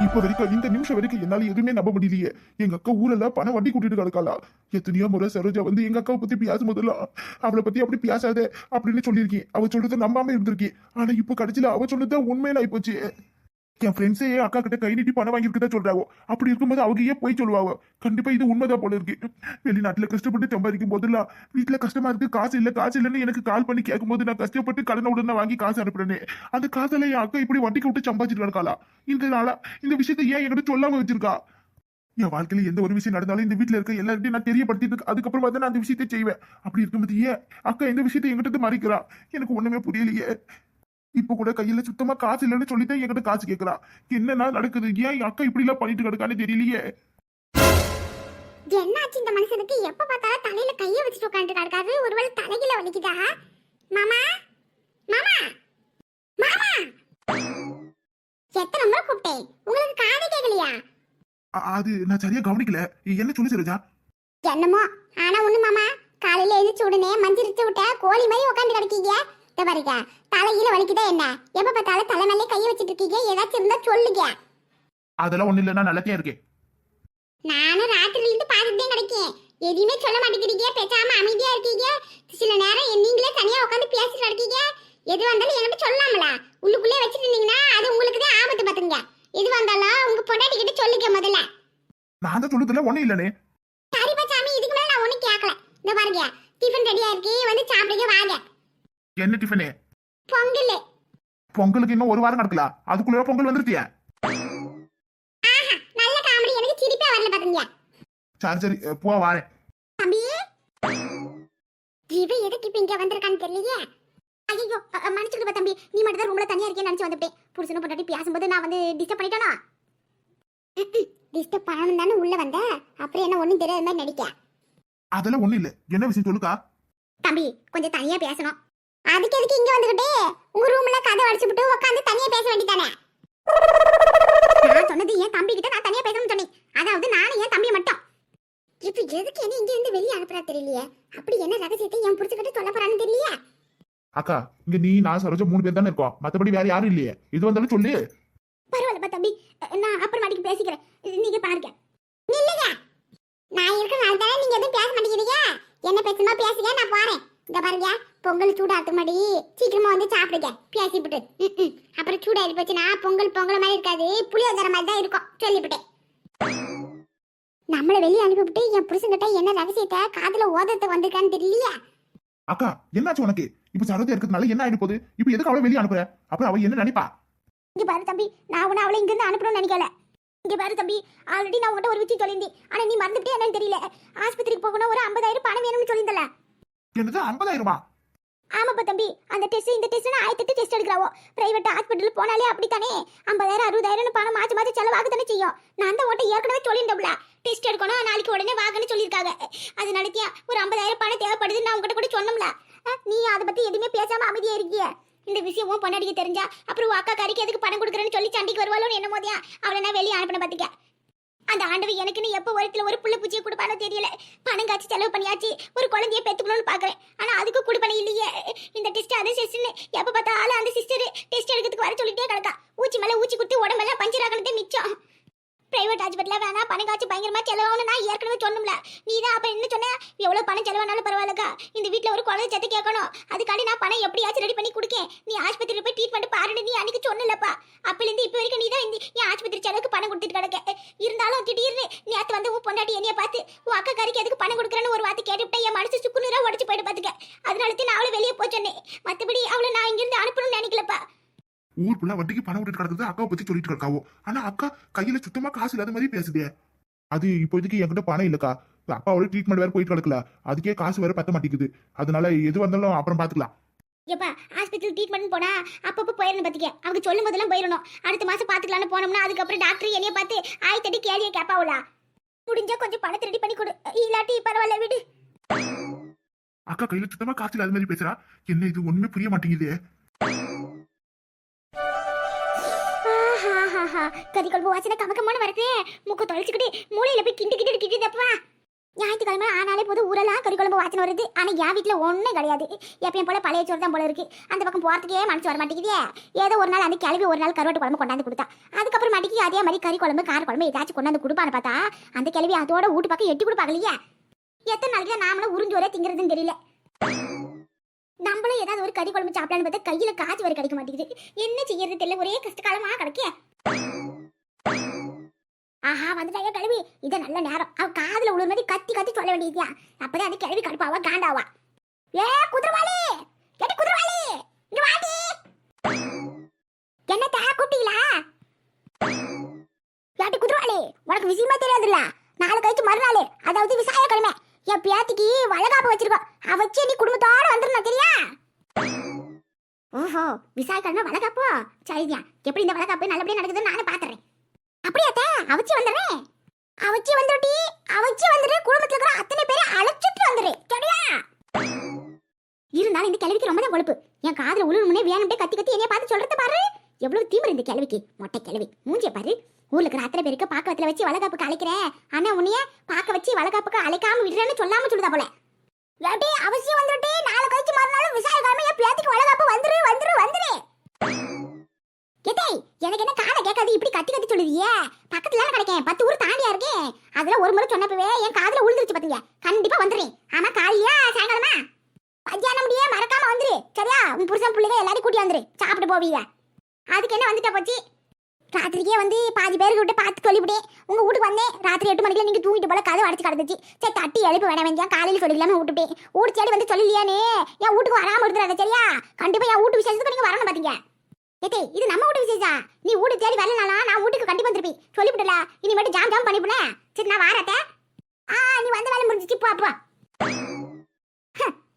இப்ப வரைக்கும் இந்த நிமிஷம் வரைக்கும் என்னால எதுவுமே நம்ப முடியலையே. எங்க அக்கா ஊர்ல பணம் வண்டி கூட்டிட்டு கிடக்காளா? எத்தனையோ முறை சரோஜா வந்து எங்க அக்காவை பத்தி பேசும் போதெல்லாம் அவளை பத்தி அப்படி பேசாத அப்படின்னு சொல்லியிருக்கேன். அவ சொல்றது நம்பாம இருந்திருக்கேன். ஆனா இப்ப கடைசியில அவ சொன்னது உண்மையில ஆயிப்போச்சு. என் ஃப்ரெண்ட்ஸே அக்கா கிட்ட கை நீட்டி பணம் வாங்கியிருக்கதா சொல்றாவோ? அப்படி இருக்கும்போது அவங்க ஏன் போய் சொல்லுவாங்க கண்டிப்பா இது உண்மைதான் போல இருக்கு. வெளிநாட்டுல கஷ்டப்பட்டு சம்பாதிக்கும் போதெல்லாம் வீட்டுல கஷ்டமா இருக்கு காசு இல்ல காசு இல்லைன்னு எனக்கு கால் பண்ணி கேட்கும்போது நான் கஷ்டப்பட்டு கடனை உடனே வாங்கி காசு அனுப்புறேனே. அந்த காசெல்லாம் என் அக்கா இப்படி வட்டிக்கு விட்டு சம்பாதிச்சிட்டு இருக்காளா? இந்த நாளா இந்த விஷயத்த ஏன் என்கிட்ட சொல்லாம வச்சிருக்கா? என் வாழ்க்கையில எந்த ஒரு விஷயம் நடந்தாலும் இந்த வீட்ல இருக்க எல்லார்ட்டையும் நான் தெரியப்படுத்திட்டு அதுக்கப்புறம் தான் நான் அந்த விஷயத்தை செய்வேன். அப்படி இருக்கும்போது ஏன் அக்கா இந்த விஷயத்தை எங்கிட்ட மறைக்கிறா? எனக்கு ஒண்ணுமே புரியலையே. இப்ப கூட கையில சுத்தமா காசு இல்லைன்னு சொல்லித்தான் என்கிட்ட காசு கேக்குறா. என்னன்னா நடக்குது? ஏன் என் அக்கா இப்படி எல்லாம் பண்ணிட்டு கிடக்கான்னு தெரியலையே. என்னாச்சு இந்த மனுஷனுக்கு? எப்ப பார்த்தாலும் தலையில கைய வச்சுட்டு உட்காந்துட்டு கிடக்காரு. ஒருவேளை தலையில வலிக்குதா? மாமா? மாமா? மாமா? எத்தனை முறை கூப்பிட்டேன். உங்களுக்கு காது கேட்கலையா அது நான் சரியா கவனிக்கல. என்ன சொல்லி சரோஜா? என்னமோ? ஆனா ஒண்ணு மாமா காலையில எழுந்திரிச்சு உடனே மஞ்சிரிச்சு விட்ட கோழி மாதிரி உட்காந்து கிடக்கீங்க. பாருங்க. தலையில வலிக்குதா என்ன? எப்ப பார்த்தாலும் தலை மேலே கைய வச்சுட்டு இருக்கீங்க? ஏதாச்சும் இருந்தா சொல்லுங்க. அதெல்லாம் ஒண்ணு இல்ல நான் நல்லதே இருக்கேன் நானும் ராத்திரில இருந்து பார்த்துட்டே கிடைக்கேன். எதையுமே சொல்ல மாட்டேங்கிறீங்க? பேசாம அமைதியா இருக்கீங்க? சில நேரம் நீங்களே தனியா உட்காந்து பேசிட்டு இருக்கீங்க எது வந்தாலும் என்கிட்ட சொல்லலாம்ல உள்ளுக்குள்ளே வச்சுட்டு இருந்தீங்கன்னா அது உங்களுக்கு தான் ஆபத்து பாத்துங்க எது வந்தாலும் உங்க பொண்டாட்டி கிட்ட சொல்லுங்க முதல்ல. நான் தான் சொல்லுதுல ஒண்ணு இல்லனே சரிப்பா சாமி இதுக்கு மேல நான் ஒண்ணும் கேட்கல இந்த பாருங்க டிஃபன் ரெடியா இருக்கு. வந்து சாப்பிடுங்க வாங்க. என்ன டிஃபனு பொங்கல். பொங்கலுக்கு இன்னும் ஒரு வாரம் நடக்கல அதுக்குள்ள பொங்கல் வந்துருத்தியா ஆஹா நல்ல காமெடி. எனக்கு சிரிப்பே வரல பாத்துங்க சரி சரி போ வாரேன். தம்பி இவ எதுக்கு இப்ப இங்க வந்திருக்கான்னு தெரியலையே? ஐயோ மன்னிச்சுடுப்பா தம்பி. நீ மட்டும் தான் ரூம்ல தனியா இருக்கேன்னு நினைச்சு வந்துட்டேன். புருஷனும் பொண்டாட்டி பேசும்போது நான் வந்து டிஸ்டர்ப் பண்ணிட்டேனா? டிஸ்டர்ப் பண்ணணும் தானே உள்ள வந்த? அப்புறம் என்ன ஒண்ணும் தெரியாத மாதிரி நடிக்க அதெல்லாம் ஒண்ணு இல்ல. என்ன விஷயம் சொல்லுக்கா? தம்பி கொஞ்சம் தனியா பேசணும். அதுக்கு எதுக்கு இங்க வந்துகிட்டு? உங்க ரூம்ல கதை அடிச்சு விட்டு உட்காந்து தனியா பேச வேண்டியதானே? நான் சொன்னது என் தம்பி கிட்ட நான் தனியா பேசணும்னு சொன்னேன். அதாவது நானும் என் தம்பி மட்டும். இப்ப எதுக்கு என்ன இங்க இருந்து வெளியே அனுப்புறா தெரியலையே? அப்படி என்ன ரகசியத்தை என் புடிச்சுக்கிட்டு சொல்ல போறான்னு தெரியலையே? அக்கா இங்க நீ நான் சரோஜா மூணு பேர் தானே இருக்கோம். மத்தபடி வேற யாரும் இல்லையே. இது வந்தாலும் சொல்லு. பரவாயில்லப்பா தம்பி. நான் அப்புறமாட்டிக்கு பேசிக்கிறேன். நீங்க பாருங்க. நில்லுங்க. நான் இருக்கனால தானே நீங்க எதுவும் பேச மாட்டேங்கிறீங்க? என்ன பேசணுமோ பேசுங்க நான் போறேன். இங்க பாருங்க. பொங்கல் சூடாத்து மாடி. சீக்கிரமா வந்து சாப்பிடுங்க. பேசிவிட்டு. அப்புறம் சூடாகி போச்சுன்னா பொங்கல் பொங்கல் மாதிரி இருக்காது. புளியோதர மாதிரி தான் இருக்கும். சொல்லிவிட்டேன். நம்மளை வெளியே அனுப்பிவிட்டு என் புருஷன்கிட்ட என்ன ரகசியத்தை காதுல ஓதத்தை வந்திருக்கான்னு தெரியலையே? அக்கா என்னாச்சு உனக்கு? இப்ப சரோஜா இருக்கிறதுனால என்ன ஆயிட்டு போகுது? இப்ப எதுக்கு அவளை வெளியே அனுப்புற? அப்புறம் அவ என்ன நினைப்பா? இங்க பாரு தம்பி நான் உன்னை அவளை இங்கிருந்து அனுப்பணும்னு நினைக்கல. இங்க பாரு தம்பி ஆல்ரெடி நான் உன்கிட்ட ஒரு விஷயம் சொல்லியிருந்தேன். ஆனா நீ மறந்துட்டே என்னன்னு தெரியல. ஆஸ்பத்திரிக்கு போகணும் ஒரு ஐம்பதாயிரம் பணம் வேணும்னு சொல்லியிருந்தல. என்னது ஐம்பதாயிரமா? ஆமாப்பா தம்பி. அந்த டெஸ்ட் இந்த டெஸ்ட் ஆயிரத்தெட்டு டெஸ்ட் எடுக்கிறாவோ. பிரைவேட் ஹாஸ்பிட்டல் போனாலே அப்படித்தானே. ஐம்பதாயிரம் அறுபதாயிரம் பணம் மாற்றி மாற்றி செலவாக தானே செய்யும். நான் தான் உன்ட்ட ஏற்கனவே சொல்லியிருந்தோம்ல டெஸ்ட் எடுக்கணும் நாளைக்கு உடனே வாங்கன்னு சொல்லியிருக்காங்க. அது நடத்தியா ஒரு ஐம்பதாயிரம் பணம் தேவைப்படுதுன்னு நான் உங்ககிட்ட கூட சொன்னோம்ல அஹ், நீ அதை பத்தி எதுவுமே பேசாம அமைதியா இருக்கிய. இந்த விஷயம் உன் பொண்ணடிக்கு தெரிஞ்சா அப்புறம் அக்கா கறிக்கு எதுக்கு பணம் கொடுக்குறேன்னு சொல்லி சண்டைக்கு வருவாளோன்னு என்ன மோதியா அவளை நான் வெளியே அனுப்பின பாத்துக்க. அந்த ஆண்டவை எனக்குன்னு எப்போ ஒருத்துல ஒரு புள்ள பூச்சியை கொடுப்பானோ தெரியல. பணம் காய்ச்சி செலவு பண்ணியாச்சு. ஒரு குழந்தைய பெத்துக்கணும்னு பாக்குறேன் ஆனா அதுக்கு கொடுப்பன இல்லையே. இந்த டெஸ்ட் அது சிஸ்டர்னு எப்ப பார்த்தாலும் அந்த சிஸ்டர் டெஸ்ட் எடுக்கிறதுக்கு வர சொல்லிட்டே கிடக்கா. ஊச்சி மேல ஊச்சி குத்தி உடம்பெல்லாம் பஞ்சர் மிச்சம். பிரைவேட் ஹாஸ்பிட்டல வேணா பணம் காய்ச்சி பயங்கரமா செலவாகணும் நான் ஏற்கனவே சொன்னோம்ல நீ தான் அப்ப என்ன சொன்ன? எவ்வளவு பணம் செலவானாலும் பரவாயில்லக்கா. இந்த வீட்டில் ஒரு குழந்தை செத்து கேட்கணும். அதுக்காண்டி நான் பணம் எப்படியாச்சும் ரெடி பண்ணி கொடுக்கேன். நீ ஆஸ்பத்திரியில் போய் ட்ரீட்மெண்ட் பாருன்னு நீ அன்னைக்கு சொன்னலப்பா அப்பல இப்ப வரைக்கும் நீ தான் இந்த என் ஆஸ்பத்திரி செலவுக்கு பணம் கொடுத்துட்டு கிடக்க. இருந்தாலும் திடீர்னு நேத்து வந்து உன் பொண்டாட்டி என்னைய பார்த்து உன் அக்கா கறிக்கு எதுக்கு பணம் கொடுக்குறேன்னு ஒரு வார்த்தை கேட்டுட்டு என் மனசு சுக்குநூறா உடச்சு போயிட்டு பாத்துக்க. அதனால தான் நான் அவளை வெளியே போய் சொன்னேன். மத்தபடி அவளை நான் இங்கிருந்து அனுப்பணும்னு நினைக்கலப்பா. ஊர் ஃபுல்லா வட்டிக்கு பணம் விட்டுட்டு கிடக்குது அக்காவை பத்தி சொல்லிட்டு இருக்காவோ ஆனா அக்கா கையில சுத்தமா காசு இல்லாத மாதிரி பேசுதே. அது இப்போதைக்கு என்கிட்ட பணம் இல்லக்கா. அப்பாவோட ட்ரீட்மெண்ட் வேற போயிட்டு கிடக்கல. அதுக்கே காசு வேற பத்த மாட்டேங்குது. அதனால எது வந்தாலும் அப்புறம் பாத்துக்கலாம். ஏப்பா ஹாஸ்பிட்டல் ட்ரீட்மெண்ட் போனா அப்பப்போ போயிடணும் பார்த்துக்க அவங்க சொல்லும் போதெல்லாம் போயிடணும் அடுத்த மாசம் பார்த்துக்கலான்னு போனோம்னா அதுக்கப்புறம் டாக்டர் என்னைய பார்த்து ஆயிரத்தடி கேள்வியை கேட்பாவுலா முடிஞ்சா கொஞ்சம் பணத்தை ரெடி பண்ணி கொடு. இல்லாட்டி பரவாயில்ல விடு. அக்கா கையில சுத்தமா காசு இல்லாத மாதிரி பேசுறா. என்ன இது ஒண்ணுமே புரிய மாட்டேங்குது. கறி குழம்பு வாசனை கமக்கமான வருது முக்க தொலைச்சிக்கிட்டு மூளையில போய் கிண்டு கிண்டு கிட்டு தப்பா ஞாயிற்றுக்கிழமை ஆனாலே போது ஊரெல்லாம் கறி குழம்பு வாசனை வருது. ஆனா என் வீட்டில் ஒண்ணும் கிடையாது. எப்பயும் போல பழைய சோறு தான் போல இருக்கு. அந்த பக்கம் போறதுக்கே மனசு வர மாட்டேங்குதே. ஏதோ ஒரு நாள் அந்த கிளவி ஒரு நாள் கருவாட்டு குழம்பு கொண்டாந்து கொடுத்தா. அதுக்கப்புறம் மாட்டிக்கு அதே மாதிரி கறி குழம்பு கார குழம்பு ஏதாச்சும் கொண்டாந்து கொடுப்பான்னு பார்த்தா அந்த கிளவி அதோட வீட்டு பக்கம் எட்டி கொடுப்பாங்க இல்லையா. எத்தனை நாளைக்கு நாமளும் உறிஞ்சோரே திங்கிறதுன்னு தெரியல. நம்மளும் ஏதாவது ஒரு கறி குழம்பு சாப்பிடலான்னு பார்த்தா கையில காசு வர கிடைக்க மாட்டேங்குது. என்ன செய்யறது தெரியல ஒரே கஷ்டகாலமா கிடைக்க. ஆஹா வந்துட்டாங்க கிழவி இது நல்ல நேரம். அவ காதுல உள்ள மாதிரி கத்தி கத்தி சொல்ல வேண்டியதுயா அப்பதான் அந்த கிழவி கடுப்பாவா காண்டாவா. ஏ குதிரவாளி! எடி குதிரவாளி! இங்க வாடி! தா கூப்பிட்டீங்களா? ஏட்டி குதிரவாளி உனக்கு விஷயமா தெரியாதுல்ல? நாளை கழிச்சு மறுநாள் அதாவது விசாய கிழமை என் பேத்திக்கு வளகாப்பு வச்சிருக்கோம். அவ வச்சு நீ குடும்பத்தோட வந்துருந்தா தெரியா ஓஹோ விசாய கிழமை வளகாப்போ சரியா எப்படி இந்த வளகாப்பு நல்லபடியா நடக்குதுன்னு நானே பாத்துறேன். அப்படியாத்தா அவச்சி வந்துடுறேன். அவச்சி வந்துட்டி அவச்சி வந்துரு. குடும்பத்துல இருக்கிற அத்தனை பேரை அழைச்சிட்டு வந்துடு சரியா? இருந்தாலும் இந்த கிழவிக்கு ரொம்ப தான் கொழுப்பு என் காதுல உழுவு முன்னே வேணும்ட்டே கத்தி கத்தி என்னைய பார்த்து சொல்றது பாரு. எவ்வளவு தீவிரம் இந்த கிழவிக்கு மொட்டை கிழவி மூஞ்சிய பாரு. ஊர்ல இருக்கிற அத்தனை பேருக்கு பாக்கத்துல வச்சு வளகாப்புக்கு அழைக்கிறேன் ஆனா உன்னைய பாக்க வச்சு வளகாப்புக்கு அழைக்காம விடுறேன்னு சொல்லாம சொல்லுதா போல. ஏட்டி அவசியம் வந்துட்டு நாலு கழிச்சு மறுநாளும் விசாரிக்காம என் பேத்துக்கு வளகாப்பு வந்துரு வந்துரு வந்துரு. கேட்டே எனக்கு என்ன காதை கேட்காது இப்படி கத்தி கத்தி சொல்லுதியே? பக்கத்துல கிடைக்கேன். பத்து ஊர் தாண்டியா இருக்கேன் அதுல ஒரு முறை சொன்னப்பவே என் காதுல உழுந்துருச்சு பாத்தீங்க. கண்டிப்பா வந்துடுறேன் ஆனா காலையா சாயங்காலமா? மத்தியானம் முடியே மறக்காம வந்துரு. சரியா? உன் புருஷன் பிள்ளைங்க எல்லாரையும் கூட்டி வந்துரு. சாப்பிட்டு போவீங்க. அதுக்கு என்ன வந்துட்ட போச்சு? ராத்திரிக்கே வந்து பாதி பேருக்கு விட்டு பார்த்து சொல்லிவிட்டேன். உங்கள் வீட்டுக்கு வந்தேன். ராத்திரி எட்டு மணிக்கு நீங்கள் தூங்கிட்டு போல கதவு அடிச்சு கிடந்துச்சு. சரி தட்டி எழுப்பி வேணாம் வேண்டியா காலையில் சொல்லிக்கலாம்னு விட்டுட்டேன் வீட்டு சேடி வந்து சொல்லலையானே என் வீட்டுக்கு வராமல் எடுத்துறாங்க சரியா? கண்டிப்பாக என் வீட்டு விசேஷத்துக்கு நீங்கள் வரணும் பார்த்தீங்க ஏத்தே இது நம்ம வீட்டு விசேஷா? நீ வீடு தேடி வரலனாலா நான் வீட்டுக்கு கண்டிப்பாக வந்துருப்பேன். சொல்லிவிடல இனிமேட்டு ஜாம் ஜாம் பண்ணிவிடல சரி நான் வாரத்தே ஆ நீ வந்த வேலை முடிஞ்சிச்சு போ அப்போ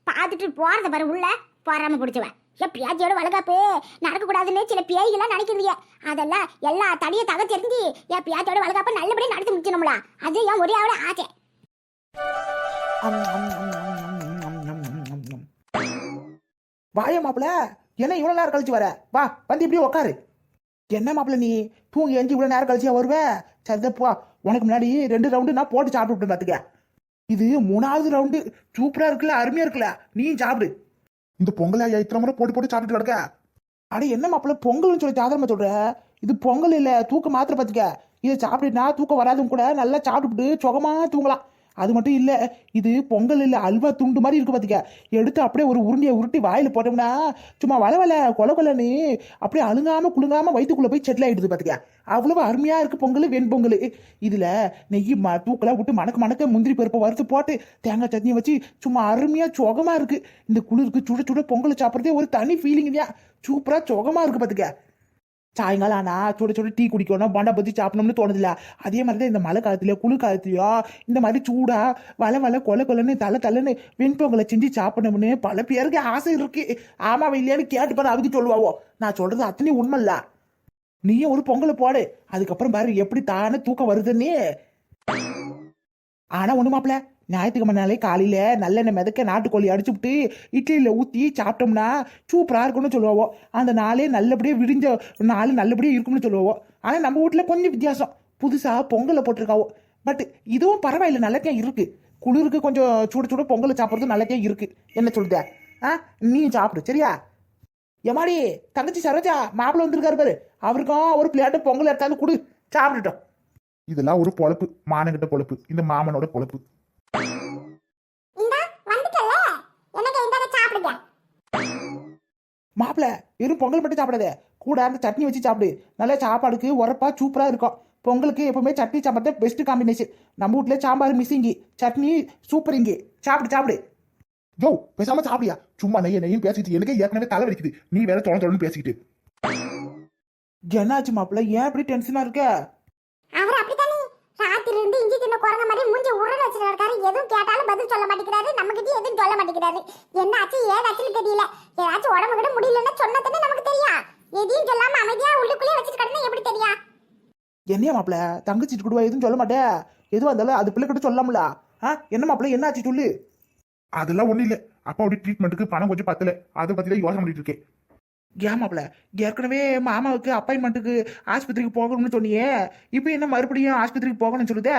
பார்த்துட்டு போகிறத பாரு உள்ள. போறாமல் பிடிச்சிவேன் என் பியாச்சியோட வளகாப்பு நடக்கக்கூடாதுன்னு சில பேய்கள்லாம் நினைக்கிறீங்க அதெல்லாம் எல்லா தடியை தக தெரிஞ்சு என் பியாச்சியோட வளகாப்பை நல்லபடியா நடத்தி முடிச்சணும்ல அது என் ஒரே ஆவட ஆசை வாய மாப்பிள என்ன இவ்வளோ நேரம் கழிச்சு வர வா வந்து இப்படியே உட்காரு என்ன மாப்பிள நீ தூங்கி எஞ்சி இவ்வளோ நேரம் கழிச்சியா வருவ சரிதப்பா உனக்கு முன்னாடி ரெண்டு ரவுண்டு நான் போட்டு சாப்பிட்டு பார்த்துக்க இது மூணாவது ரவுண்டு சூப்பராக இருக்குல்ல அருமையாக இருக்குல்ல நீ சாப்பிடு இந்த பொங்கலை இத்தனை முறை போட்டு போட்டு சாப்பிட்டு கிடக்க. அட என்ன மாப்பிள பொங்கல்னு சொல்லி சாதாரணமா சொல்ற? இது பொங்கல் இல்ல தூக்கம் மாத்திர பாத்துக்க இதை சாப்பிட்டுனா தூக்கம் வராதும் கூட நல்லா சாப்பிட்டுட்டு சுகமா தூங்கலாம். அது மட்டும் இல்லை இது பொங்கல் இல்லை அல்வா துண்டு மாதிரி இருக்கு பார்த்துக்க எடுத்து அப்படியே ஒரு உருண்டையை உருட்டி வாயில் போட்டோம்னா சும்மா வள வள கொல கொலன்னு அப்படியே அழுங்காமல் குழுங்காமல் வயிற்றுக்குள்ளே போய் செட்டில் ஆகிடுது பார்த்துக்க அவ்வளவு அருமையாக இருக்குது பொங்கல் வெண்பொங்கல் இதில் நெய் ம தூக்கெல்லாம் விட்டு மணக்க மணக்க முந்திரி பருப்பை வறுத்து போட்டு தேங்காய் சட்னியை வச்சு சும்மா அருமையாக சுகமாக இருக்குது இந்த குளிருக்கு சுட சுட பொங்கல் சாப்பிட்றதே ஒரு தனி ஃபீலிங் தான் சூப்பராக சுகமாக இருக்குது பார்த்துக்க சாயங்காலம் ஆனா சுட சுட டீ குடிக்கணும் பண்டை பத்தி சாப்பிடணும்னு தோணுதுல அதே மாதிரி தான் இந்த மழை காலத்துலயோ குளிர் காலத்துலயோ இந்த மாதிரி சூடா வள வள கொல கொலன்னு தலை தலைன்னு வெண்பொங்கலை செஞ்சு சாப்பிடணும்னு பல பேருக்கு ஆசை இருக்கு. ஆமா இல்லையான்னு கேட்டு பாரு அதுக்கு சொல்லுவாவோ. நான் சொல்றது அத்தனை உண்மை இல்ல நீயும் ஒரு பொங்கலை போடு. அதுக்கப்புறம் பாரு எப்படி தானே தூக்கம் வருதுன்னு. ஆனா ஒண்ணு மாப்பிள ஞாயிற்றுக்கிழமை நாளே காலையில் நல்லெண்ணெய் மிதக்க நாட்டுக்கோழி விட்டு இட்லியில் ஊற்றி சாப்பிட்டோம்னா சூப்பராக இருக்கும்னு சொல்லுவோம். அந்த நாளே நல்லபடியாக விடிஞ்ச நாள் நல்லபடியாக இருக்கும்னு சொல்லுவோம். ஆனால் நம்ம வீட்டில் கொஞ்சம் வித்தியாசம். புதுசாக பொங்கலை போட்டிருக்காவோ. பட் இதுவும் பரவாயில்ல நல்லதே இருக்குது குளிருக்கு கொஞ்சம் சுட சுட பொங்கலை சாப்பிட்றது நல்லதே இருக்குது என்ன சொல்லுத? ஆ? நீ சாப்பிடு சரியா? எமாடி தங்கச்சி சரோஜா மாப்பிள்ள வந்திருக்காரு பாரு. அவருக்கும் ஒரு பிளேட்டு பொங்கல் எடுத்தாந்து கொடு. சாப்பிட்டுட்டோம். இதெல்லாம் ஒரு பொழப்பு. மானங்கிட்ட பொழப்பு. இந்த மாமனோட பொழப்பு. இந்தா வந்துட்டல எனக்கு இந்தாங்க சாப்பிடுங்க. மாப்பிள வெறும் பொங்கல் மட்டும் சாப்பிடாத. கூட அந்த சட்னி வச்சு சாப்பிடு. நல்லா சாப்பாடுக்கு உரப்பா சூப்பரா இருக்கும். பொங்கலுக்கு எப்பவுமே சட்னி சாப்பாடு தான் பெஸ்ட் காம்பினேஷன் நம்ம வீட்ல சாம்பார் மிஸ்ஸிங்கி சட்னி சூப்பர் இங்கே. சாப்பிடு சாப்பிடு. யோ பேசாம சாப்பிடியா? சும்மா நெய்ய நெய்யும் பேசிட்டு எனக்கு ஏற்கனவே தலை வலிக்குது. நீ வேற தொலைன்னு பேசிக்கிட்டு. என்னாச்சு மாப்பிள? ஏன் இப்படி டென்ஷனா இருக்க அவர் அப்படித்தானே ராத்திரி இருந்து இஞ்சி தின்ன குரங்க மாதிரி மூஞ்சி உருள வச்சுட்டு இருக்காரு எதுவும் கேட்டாலும் பதில் சொல்ல மாட்டேங்கிறாரு. நம்ம கிட்ட எதுவும் சொல்ல மாட்டேங்கிறாரு. என்ன ஆச்சு ஏதாச்சுன்னு தெரியல. ஏதாச்சும் உடம்பு கிட்ட முடியலன்னா சொன்னதுன்னு நமக்கு தெரியும். எதையும் சொல்லாம அமைதியா உள்ளுக்குள்ளே வச்சுட்டு கிடந்தா எப்படி தெரியும்? என்னையா மாப்பிள? தங்கச்சி கொடுவா? எதுவும் சொல்ல மாட்டே. எதுவும் இருந்தாலும் அது பிள்ளை கிட்ட சொல்லாமல? ஆ? என்ன மாப்பிள? என்னாச்சு சொல்லு. அதெல்லாம் ஒண்ணும் இல்ல. அப்பாவுடைய ட்ரீட்மெண்ட்டுக்கு பணம் கொஞ்சம் பத்தல. அதை பத்தி தான் யோசனை பண்ணிட்டு இருக்கேன். ஏன் மாப்பிள? ஏற்கனவே மாமாவுக்கு அப்பாயின்மெண்ட்டுக்கு ஆஸ்பத்திரிக்கு போகணும்னு சொன்னியே. இப்போ என்ன மறுபடியும் ஆஸ்பத்திரிக்கு போகணும்னு சொல்லுதே?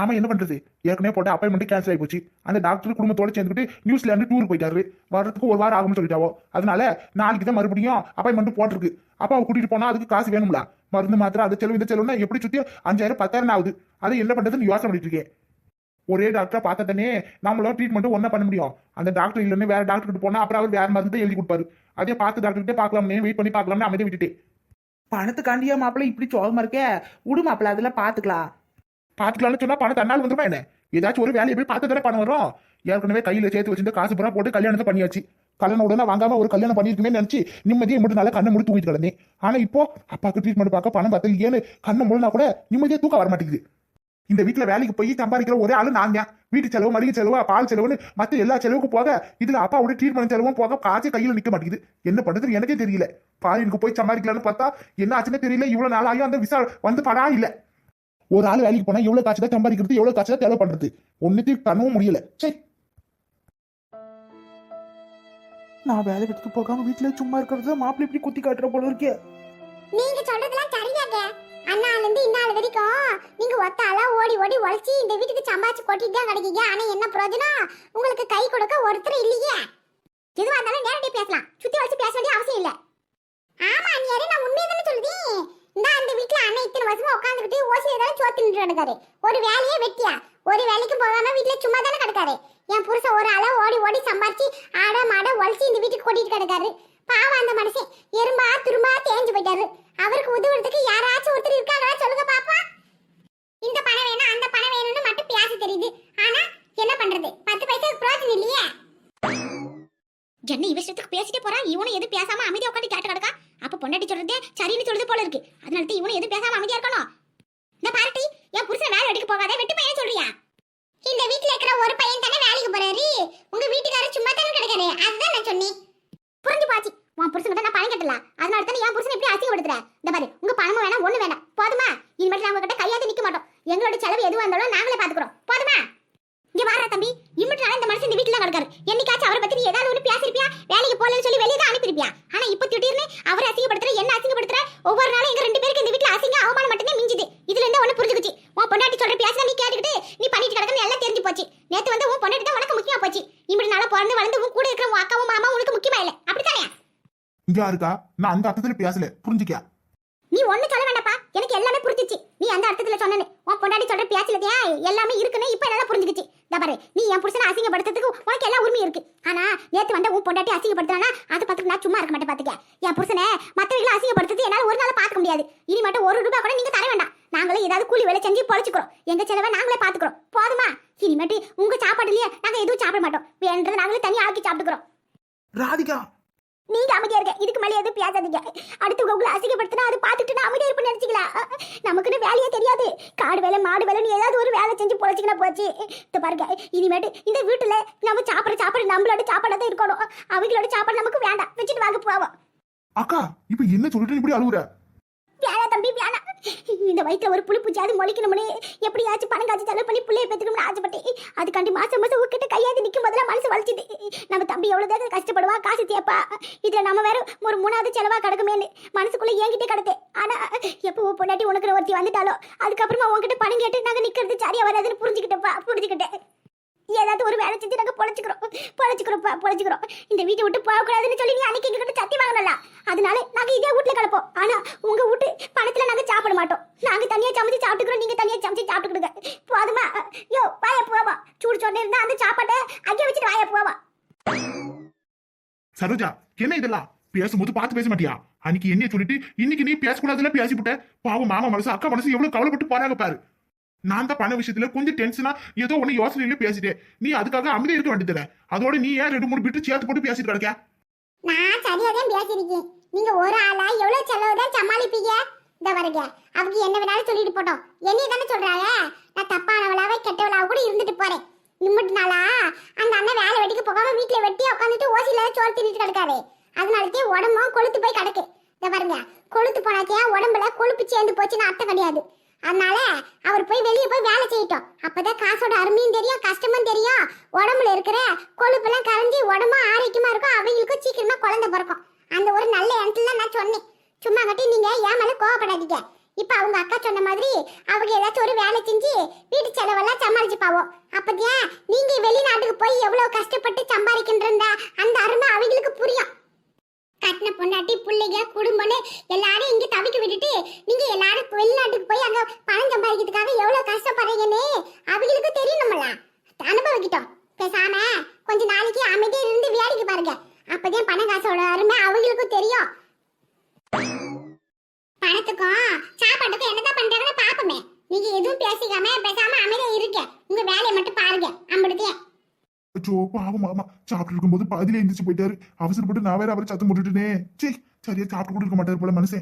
ஆமா என்ன பண்றது? ஏற்கனவே போட்ட அப்பாயின்மெண்ட் கேன்சல் ஆகி போச்சு. அந்த டாக்டர் குடும்பத்தோட சேர்ந்துக்கிட்டு நியூசிலாந்து டூர் போயிட்டாரு. வர்றதுக்கு ஒரு வாரம் ஆகும்னு சொல்லிட்டாவோ? அதனால நாளைக்கு தான் மறுபடியும் அப்பாயின்மெண்ட் போட்டிருக்கு. அப்பாவை கூட்டிட்டு போனா அதுக்கு காசு வேணும்ல? மருந்து மாத்திரை அது செலவு இந்த செலவுனா எப்படி சுத்தி அஞ்சாயிரம் பத்தாயிரம் ஆகுது. அதை என்ன பண்றதுன்னு யோசனை பண்ணிட்டு இருக்கேன். ஒரே டாக்டரை பார்த்தா நம்மளோட ட்ரீட்மெண்ட் ஒன்றா பண்ண முடியும். அந்த டாக்டர் இல்லைன்னு வேற டாக்டர் கிட்ட போனா அப்புறம் அவர் வேற மருந்து எழுதி கொடுப்பாரு. அதே பார்த்து டாக்டர் கிட்டே பார்க்கலாம்னு வெயிட் பண்ணி பார்க்கலாம்னு அமைதியை விட்டுட்டேன். பணத்துக்காண்டியா மாப்பிள்ள இப்படி சோகமா இருக்கே? விடு மாப்பிள்ள அதெல்லாம் பாத்துக்கலாம் பார்த்துக்கலாம்னு சொன்னா பணம் தன்னால் வந்துருமா என்ன? ஏதாச்சும் ஒரு வேலையை போய் பார்த்து தானே பணம் வரும்? ஏற்கனவே கையில சேர்த்து வச்சிருந்த காசு பூரா போட்டு கல்யாணத்தை பண்ணியாச்சு. கல்யாணம் உடனே வாங்காம ஒரு கல்யாணம் பண்ணிருக்குமே நினைச்சு நிம்மதியை மட்டும் நல்லா கண்ணை முடி தூங்கிட்டு கிடந்தேன். ஆனா இப்போ அப்பாவுக்கு ட்ரீட்மெண்ட் பார்க்க பணம் பார்த்து ஏன்னு கண்ணை முழுனா கூட நிம்மதியா தூக்கம் வர மாட்டேங்குது. இந்த வீட்டுல வேலைக்கு போய் சம்பாதிக்கிற ஒரே ஆளு நான் தான். வீட்டு செலவு மளிகை செலவு பால் செலவுன்னு மத்த எல்லா செலவுக்கும் போக இதுல அப்பாவோட ட்ரீட்மெண்ட் செலவும் போக காசு கையில நிக்க மாட்டேங்குது. என்ன பண்றதுன்னு எனக்கே தெரியல. பாலினுக்கு போய் சம்பாதிக்கலாம்னு பார்த்தா என்ன ஆச்சுன்னு தெரியல. இவ்வளவு நாள் அந்த விசா வந்து படா இல்லை. ஒரு ஆள் வேலைக்கு போனா எவ்வளவு காசு தான் சம்பாதிக்கிறது எவ்வளவு காசு தான் தேவை பண்றது ஒன்னுத்தையும் பண்ணவும் முடியல. சரி. நான் வேலை விட்டுக்கு போகாம வீட்டுல சும்மா இருக்கிறது மாப்பிள்ள இப்படி குத்தி காட்டுற போல இருக்கே. நீங்க சொல்றதெல்லாம் சரியாங்க. அண்ணால இருந்து இன்னால வரைக்கும் நீங்க ஒத்த ஆளா ஓடி ஓடி உழைச்சி இந்த வீட்டுக்கு சம்பாதிச்சு கொட்டிட்டு தான் கிடைக்கீங்க. ஆனா என்ன பிரயோஜனம்? உங்களுக்கு கை கொடுக்க ஒருத்தர் இல்லையே. எதுவா இருந்தாலும் நேரடியா பேசலாம். சுத்தி வச்சு பேச வேண்டிய அவசியம் இல்லை ஆமா நீ யாரு நான் உண்மையை தானே சொல்லுதேன் இந்த அந்த மாசமா உட்காந்துக்கிட்டு ஓசி ஏதாவது சோத்து நின்று கிடக்காரு. ஒரு வேலையே வெட்டியா? ஒரு வேலைக்கு போகாம வீட்ல சும்மா தானே கிடக்காரு. என் புருஷன் ஒரு ஆளா ஓடி ஓடி சம்பாரிச்சு ஆட மாட ஒழிச்சு இந்த வீட்டுக்கு கூட்டிட்டு கிடக்காரு. பாவம் அந்த மனுஷன். எறும்பா துரும்பா தேஞ்சு போயிட்டாரு. அவருக்கு உதவுறதுக்கு யாராச்சும் ஒருத்தர் இருக்காங்களா சொல்லுங்க பாப்பா. இந்த பணம் வேணும் அந்த பணம் வேணும்னு மட்டும் பேச தெரியுது. ஆனா என்ன பண்றது? பத்து பைசாக்கு பிரோஜனம் இல்லையே. என்ன இவசத்துக்கு பேசிட்டு போறான் இவனும் எதுவும் பேசாம அமைதியா உட்காந்து கேட்டு கிடக்கா. அப்ப பொண்டாட்டி சொல்றது சரின்னு சொல்லுது போல இருக்கு. அதனால தான் இவனும் எதுவும் பேசாம அமைதியா இருக்கணும். இந்த பார்ட்டி என் புருஷன் வேலை வெடிக்க போகாத வெட்டி பையன் சொல்றியா? இந்த வீட்ல இருக்கிற ஒரு பையன் தானே வேலைக்கு போறாரு. உங்க வீட்டுக்காரர் சும்மா தானே கிடைக்காரு. அதுதான் நான் சொன்னேன். புரிஞ்சு பாச்சு. உன் புருஷன் நான் பணம் கட்டல. அதனால தானே என் புருஷன் எப்படி அசிங்கப்படுத்துற? இந்த பாரு உங்க பணமும் வேணாம் ஒண்ணு வேணாம். போதுமா? இனிமேட்டு நாங்க கிட்ட கையாந்து நிக்க மாட்டோம். எங்களோட செலவு எதுவா இருந்தாலும் நாங்களே பாத்துக்கிறோம். போதுமா? இங்க வாரா தம்பி. இம்மிட்டு நாளா இந்த மனுஷன் இந்த வீட்டுல கிடக்காரு என்னைக்காச்சும் அவரை பத்தி நீ ஏதாவது ஒண்ணு பேசிருப்பியா வேலைக்கு போகலன்னு சொல்லி வெளியே தான் அனுப்பியிருப்பியா ஆனா இப்ப திடீர்னு அவரை அசிங்கப்படுத்துற என்ன அசிங்கப்படுத்துற ஒவ்வொரு நாளும் எங்க ரெண்டு பேருக்கு இந்த வீட்டுல அசிங்க அவமானம் மட்டுமே மிஞ்சுது இதுல இருந்து ஒண்ணு புரிஞ்சுக்குச்சு உன் பொண்டாட்டி சொல்ற பேச நீ கேட்டுக்கிட்டு நீ பண்ணிட்டு கிடக்குன்னு எல்லாம் தெரிஞ்சு போச்சு நேத்து வந்து உன் பொண்டாட்டி தான் உனக்கு முக்கியமா போச்சு இப்படி நாளா பிறந்து வளர்ந்து உன் கூட இருக்கிற உன் அக்காவும் மாமா உனக்கு முக்கியமா இல்ல அப்படித்தானே இங்க இருக்கா? நான் அந்த அர்த்தத்துல பேசல. புரிஞ்சுக்க நீ ஒண்ணு சொல்ல வேண்டாப்பா எனக்கு எல்லாமே புரிஞ்சிச்சு. நீ அந்த அர்த்தத்துல சொன்னனே உன் பொண்டாட்டி சொல்ற பேச்சுலதே எல்லாமே இருக்குன்னு இப்ப நல்லா புரிஞ்சுக்கிச்சு. இந்த பாரு நீ என் புருஷனை அசிங்கப்படுத்துறதுக்கு உனக்கு எல்லா உரிமையும் இருக்கு. ஆனா நேத்து வந்த உன் பொண்டாட்டி அசிங்கப்படுத்துறானா அதை பார்த்துட்டு நான் சும்மா இருக்க மாட்டேன் பாத்துக்க. என் புருஷனை மத்தவங்களை அசிங்கப்படுத்துறது என்னால ஒரு நாள் பார்க்க முடியாது. இனி மட்டும் ஒரு ரூபாய் கூட நீங்க தர வேண்டாம். நாங்களே ஏதாவது கூலி வேலை செஞ்சு பொழைச்சுக்கிறோம். எங்க செலவை நாங்களே பாத்துக்கிறோம் போதுமா? இனிமேட்டு உங்க சாப்பாடுலயே நாங்க எதுவும் சாப்பிட மாட்டோம். வேண்டதை நாங்களே தனியா ஆக்கி சாப்பிட்டுக்கிறோம். ராதிகா நீங்க அமைதியா இருக்க இதுக்கு மேலே எதுவும் பேசாதீங்க. அடுத்து உங்களை அசிங்கப்படுத்தினா அது பார்த்துட்டு நான் அமைதியா இருப்பேன் நினைச்சிங்களா? நமக்குன்னு வேலையே தெரியாது. காடு வேலை மாடு வேலைன்னு ஏதாவது ஒரு வேலை செஞ்சு பொழைச்சிக்கினா போச்சு. இப்போ பாருங்க. இனிமேட்டு இந்த வீட்டுல நம்ம சாப்பிட்ற சாப்பாடு நம்மளோட சாப்பாடு தான் இருக்கணும். அவங்களோட சாப்பாடு நமக்கு வேண்டாம். வச்சுட்டு வாங்க போவோம். அக்கா இப்ப என்ன சொல்லிட்டு இப்படி அழுகுற வேணாம் தம்பி பியானா இந்த வயிற்றுல ஒரு புழு பூச்சாது முளைக்கணும்னு எப்படியாச்சும் பணம் காய்ச்சி செலவு பண்ணி பிள்ளைய பெற்றுக்கணும்னு ஆசைப்பட்டேன் அதுக்காண்டி மாசம் மாசம் உங்ககிட்ட கையாதி நிற்கும் போதெல்லாம் மனசு வலிச்சுது. நம்ம தம்பி எவ்வளோ தான் கஷ்டப்படுவா காசு தேப்பா இதில் நம்ம வேற ஒரு மூணாவது செலவாக கிடக்குமேன்னு மனசுக்குள்ளே ஏங்கிட்டே கிடக்கு. ஆனா எப்போ பொண்டாட்டி உனக்கு ஒருத்தி வந்துட்டாலோ அதுக்கப்புறமா உன்கிட்ட பணம் கேட்டு நாங்கள் நிற்கிறது சரியாக வராதுன்னு புரிஞ்சுக்கிட்டப்பா புரிஞ்சுக்கிட்டேன். ஏதாவது ஒரு வேலை செஞ்சு நாங்க பொழைச்சிக்கிறோம். பொழைச்சிக்கிறோம் பொழைச்சிக்கிறோம். இந்த வீட்டை விட்டு போகக்கூடாதுன்னு சொல்லி நீ அன்னைக்கு எங்ககிட்ட சத்தி வாங்கணும்ல அதனால நாங்க இதே வீட்டில் கிடப்போம். ஆனா உங்க வீட்டு பணத்துல நாங்கள் சாப்பிட மாட்டோம். நாங்க தனியாக சமைச்சு சாப்பிட்டுக்கிறோம் நீங்க தனியாக சமைச்சு சாப்பிட்டுக்கிடுங்க. போதுமா? யோ வாய போவா. சூடு சொன்ன இருந்தால் அந்த சாப்பாட்டை அங்கே வச்சுட்டு வாய போவா. சரோஜா என்ன இதெல்லாம்? பேசும்போது பார்த்து பேச மாட்டியா? அன்னைக்கு என்னைய சொல்லிட்டு இன்னைக்கு நீ பேசக்கூடாதுல பேசிவிட்ட பாவம் மாமா மனசு அக்கா மனசு எவ்வளவு கவலைப்பட்டு போறாங்க பாரு. நான் தான் பண விஷயத்துல கொஞ்சம் டென்ஷனா ஏதோ ஒண்ணு யோசனையில பேசிட்டேன். நீ அதுக்காக அமைதி இருக்க வேண்டியதுல அதோட நீ ஏன் ரெண்டு மூணு பிட்டு சேர்த்து போட்டு பேசிட்டு கிடக்க? நான் சரியா தான் பேசியிருக்கேன். நீங்க ஒரு ஆளா எவ்வளவு செலவு தான் சமாளிப்பீங்க? இந்த வருங்க அவங்க என்ன வேணாலும் சொல்லிட்டு போட்டோம். என்னைய தானே சொல்றாங்க? நான் தப்பானவளாவே கெட்டவளாவ கூட இருந்துட்டு போறேன். நிமிட்டு நாளா அந்த அண்ணன் வேலை வெட்டிக்கு போகாம வீட்டுல வெட்டி உட்காந்துட்டு ஓசில சோறு தின்னுட்டு கிடக்காரு. அதனாலத்தே உடம்பும் கொழுத்து போய் கிடக்கு. இந்த பாருங்க கொழுத்து போனாக்கே உடம்புல கொழுப்பு சேர்ந்து போச்சுன்னு அர்த்தம் கிடையாது. அதனால அவர் போய் வெளியே பாதியில எந்திரிச்சு போயிட்டாரு. அவசரப்பட்டு நான் வேற அவரை சத்தம் முட்டுட்டுனே சே சரியா சாப்பிட்டு கூட இருக்க மாட்டாரு போல மனசே.